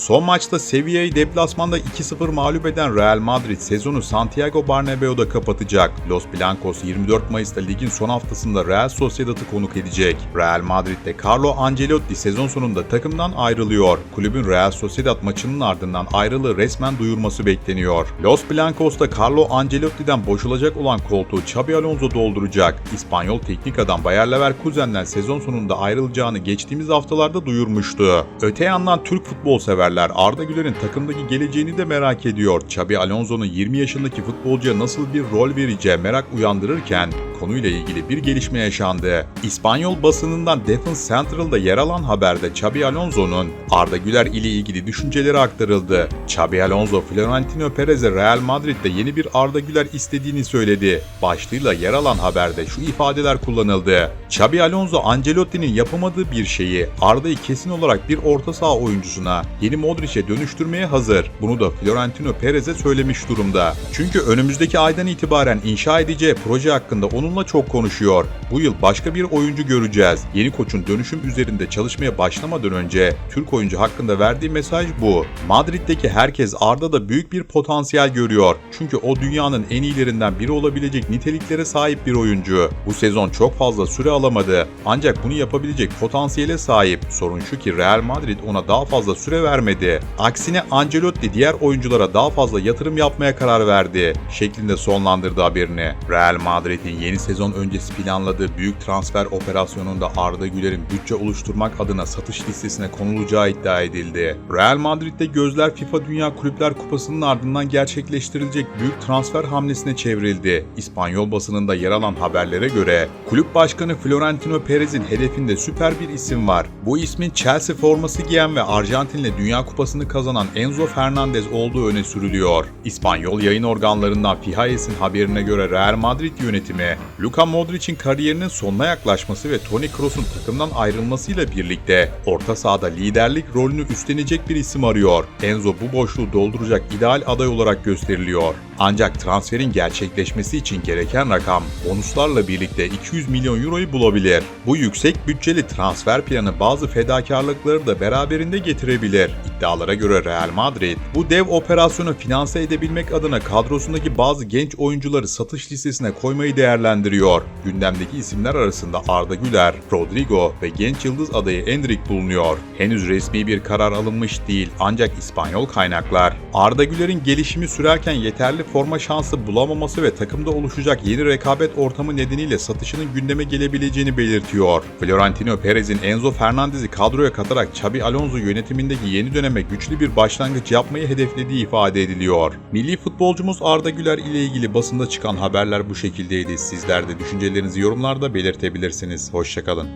Son maçta Sevilla'yı deplasmanda 2-0 mağlup eden Real Madrid sezonu Santiago Bernabeu'da kapatacak. Los Blancos 24 Mayıs'ta ligin son haftasında Real Sociedad'ı konuk edecek. Real Madrid'de Carlo Ancelotti sezon sonunda takımdan ayrılıyor. Kulübün Real Sociedad maçının ardından ayrılığı resmen duyurması bekleniyor. Los Blancos'ta Carlo Ancelotti'den boşulacak olan koltuğu Xabi Alonso dolduracak. İspanyol teknik adam Bayer Leverkusen'den sezon sonunda ayrılacağını geçtiğimiz haftalarda duyurmuştu. Öte yandan Türk futbol severler Arda Güler'in takımdaki geleceğini de merak ediyor. Xabi Alonso'nun 20 yaşındaki futbolcuya nasıl bir rol vereceği merak uyandırırken konuyla ilgili bir gelişme yaşandı. İspanyol basınından Defense Central'da yer alan haberde Xabi Alonso'nun Arda Güler ile ilgili düşünceleri aktarıldı. Xabi Alonso, Florentino Perez'e Real Madrid'de yeni bir Arda Güler istediğini söyledi. Başlığıyla yer alan haberde şu ifadeler kullanıldı. Xabi Alonso, Ancelotti'nin yapamadığı bir şeyi Arda'yı kesin olarak bir orta saha oyuncusuna, yeni Modric'e dönüştürmeye hazır. Bunu da Florentino Perez'e söylemiş durumda. Çünkü önümüzdeki aydan itibaren inşa edeceği proje hakkında onunla çok konuşuyor. Bu yıl başka bir oyuncu göreceğiz. Yeni koçun dönüşüm üzerinde çalışmaya başlamadan önce Türk oyuncu hakkında verdiği mesaj bu. Madrid'deki herkes Arda'da büyük bir potansiyel görüyor. Çünkü o dünyanın en iyilerinden biri olabilecek niteliklere sahip bir oyuncu. Bu sezon çok fazla süre alamadı. Ancak bunu yapabilecek potansiyele sahip. Sorun şu ki Real Madrid ona daha fazla süre vermedi. Aksine Ancelotti diğer oyunculara daha fazla yatırım yapmaya karar verdi. Şeklinde sonlandırdı haberini. Real Madrid'in yeni sezon öncesi planladığı büyük transfer operasyonunda Arda Güler'in bütçe oluşturmak adına satış listesine konulacağı iddia edildi. Real Madrid'de gözler FIFA Dünya Kulüpler Kupası'nın ardından gerçekleştirilecek büyük transfer hamlesine çevrildi. İspanyol basınında yer alan haberlere göre kulüp başkanı Florentino Perez'in hedefinde süper bir isim var. Bu ismin Chelsea forması giyen ve Arjantin'le Dünya Kupası'nı kazanan Enzo Fernandez olduğu öne sürülüyor. İspanyol yayın organlarından Fijayes'in haberine göre Real Madrid yönetimi, Luka Modric'in kariyerinin sonuna yaklaşması ve Toni Kroos'un takımdan ayrılmasıyla birlikte orta sahada liderlik rolünü üstlenecek bir isim arıyor. Enzo bu boşluğu dolduracak ideal aday olarak gösteriliyor. Ancak transferin gerçekleşmesi için gereken rakam bonuslarla birlikte 200 milyon euroyu bulabilir. Bu yüksek bütçeli transfer planı bazı fedakarlıkları da beraberinde getirebilir. İddialara göre Real Madrid bu dev operasyonu finanse edebilmek adına kadrosundaki bazı genç oyuncuları satış listesine koymayı değerlendiriyor. Gündemdeki isimler arasında Arda Güler, Rodrigo ve genç yıldız adayı Endrick bulunuyor. Henüz resmi bir karar alınmış değil ancak İspanyol kaynaklar Arda Güler'in gelişimi sürerken yeterli forma şansı bulamaması ve takımda oluşacak yeni rekabet ortamı nedeniyle satışının gündeme gelebileceğini belirtiyor. Florentino Perez'in Enzo Fernandez'i kadroya katarak Xabi Alonso yönetimindeki yeni döneme güçlü bir başlangıç yapmayı hedeflediği ifade ediliyor. Milli futbolcumuz Arda Güler ile ilgili basında çıkan haberler bu şekildeydi. Sizler de düşüncelerinizi yorumlarda belirtebilirsiniz. Hoşçakalın.